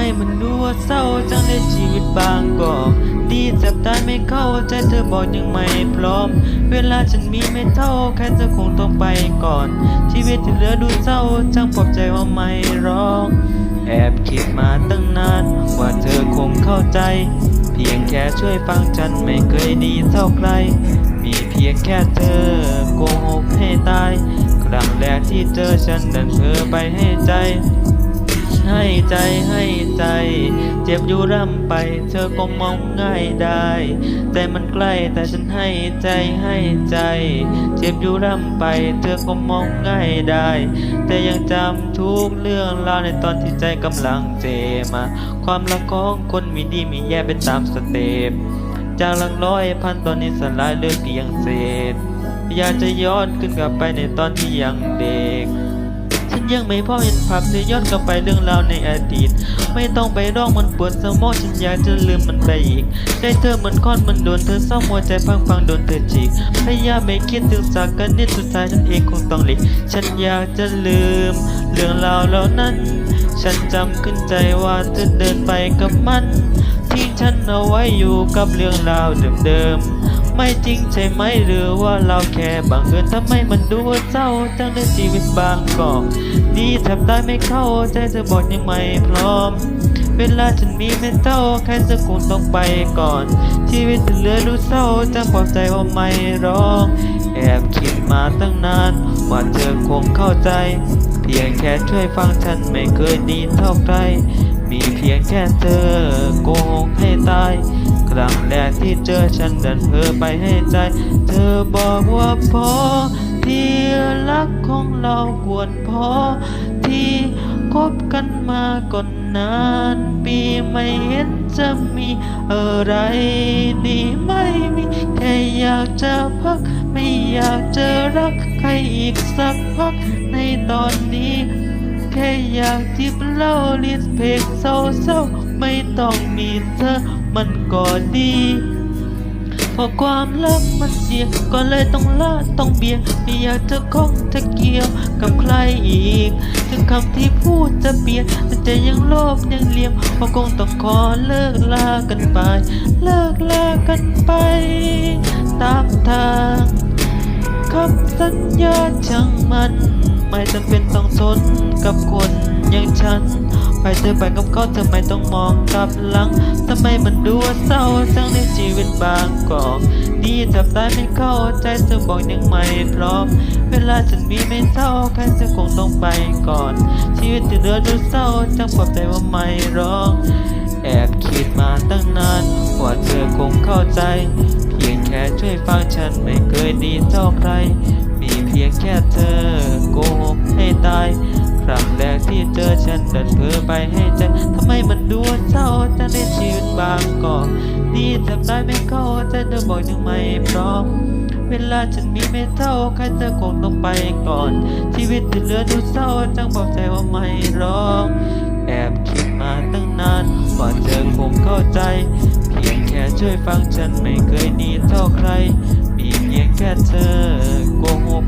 ไม่มาดูเศร้าจังได้ชีวิตบางกอกดีแทบตายไม่เข้าใจเธอบอกยังไม่พร้อม เวลาฉันมีไม่เท่าแค่เธอคงต้องไปก่อน ชีวิตที่เหลือดูเศร้าจังปลอบใจว่าไม่ร้อง แอบคิดมาตั้งนาน ว่าเธอคงเข้าใจ เพียงแค่ช่วยฟังฉันไม่เคยดีเท่าใคร มีเพียงแค่เธอโกหกให้ตาย ครั้งแรกที่เจอฉันดันเธอไปให้ใจ ให้ใจให้ใจ เจ็บอยู่ร่ำไป เธอก็มองง่ายได้ แต่มันใกล้แต่ฉันให้ใจให้ใจ เจ็บอยู่ร่ำไป เธอก็มองง่ายได้ แต่ยังจำทุกเรื่องราวในตอนที่ใจกำลังเจมา ความรักของคนมีดีมีแย่เป็นตามสเต็ปจากหลักร้อยพันตอนนี้สลายเหลือเพียงเศษอยากจะย้อนขึ้นกลับไปในตอนที่ยังเด็ก ยังไม่พอเห็นภาพจะย้อนกลับไปเรื่องราวในอดีต ไม่ต้องไปร้องมันปวดสมองฉันอยากจะลืมมันไปอีกใจเธอเหมือนค้อนมันโดนเธอเศร้าหัวใจพังพังโดนเธอฉีกพยายามไม่คิดถึงสักกันนิดสุดท้ายฉันเองคงต้องหลีกฉันอยากจะลืม เรื่องราวเหล่านั้น ฉันจำขึ้นใจว่าเธอเดินไปกับมันทิ้งฉันเอาไว้อยู่กับเรื่องราวเดิมๆ ไม่จริงใช่ไหมหรือว่าเราแค่บังเอิญทำไมมันดูเศร้าจังในชีวิตบางกอกดีแทบตายไม่เข้าใจเธอบอกยังไม่พร้อม เวลาฉันมีไม่เท่าแค่จะคงต้องไปก่อน ชีวิตเหลือดูเศร้าจังปลอบใจว่าไม่ร้อง แอบคิดมาตั้งนาน ว่าเธอคงเข้าใจ เพียงแค่ช่วยฟังฉันไม่เคยดีเท่าใครมีเพียงแค่เธอโกหกให้ตาย ครั้ง ที่เจอฉันดันเพ้อไปให้ใจ เธอบอกว่าพอที่รักของเราควรพอที่คบกันมาก่อนนานปีไม่เห็นจะมีอะไรดีไม่มีแค่อยากจะพัก ไม่อยากจะรักใครอีกสักพักในตอนนี้ แค่อยากจิบเหล้าลิสเพลงเศร้าๆไม่ต้องมีเธอมันก็ดี พราะความรักมันเสีย ก็เลยต้องละต้องเบียดไม่อยากจะข้องจะเกี่ยวกับใครอีก ถึงคำที่พูดจะเปลี่ยนแต่ใจยังโลภยังเลี่ยมเพราะคงต้องขอเลิกลากันไป เลิกลากันไป ตามทางคำสัญญาช่างมัน ไม่จำเป็นต้องทนกับคนอย่างฉัน ไปเธอไปกับเขาเธอไม่ต้องมองกลับหลังทำไมมันดูเศร้าจังในชีวิตบางกอกดีแทบตายไม่เข้าใจเธอบอกยังไม่พร้อม เวลาฉันมีไม่เท่าใครจะคงต้องไปก่อน ชีวิตที่เหลือดูเศร้าจังปลอบใจว่าไม่ร้อง แอบคิดมาตั้งนานว่าเธอคงเข้าใจ เพียงแค่ช่วยฟังฉันไม่เคยดีเท่าใคร มีเพียงแค่เธอโกหกให้ตาย ครั้งแรกที่เจอฉันเดินเพ้อไปให้ใจทำไมมันดูเศร้าจังในชีวิตบางกอกดีแทบตายไม่เข้าใจเธอบอกยังไม่พร้อมเวลาฉันมีไม่เท่าใครเธอคงต้องไปก่อน ชีวิตที่เหลือดูเศร้าจังบอกใจว่าไม่ร้อง แอบคิดมาตั้งนานว่าเธอคงเข้าใจ เพียงแค่ช่วยฟังฉันไม่เคยดีเท่าใคร มีเพียงแค่เธอโกหก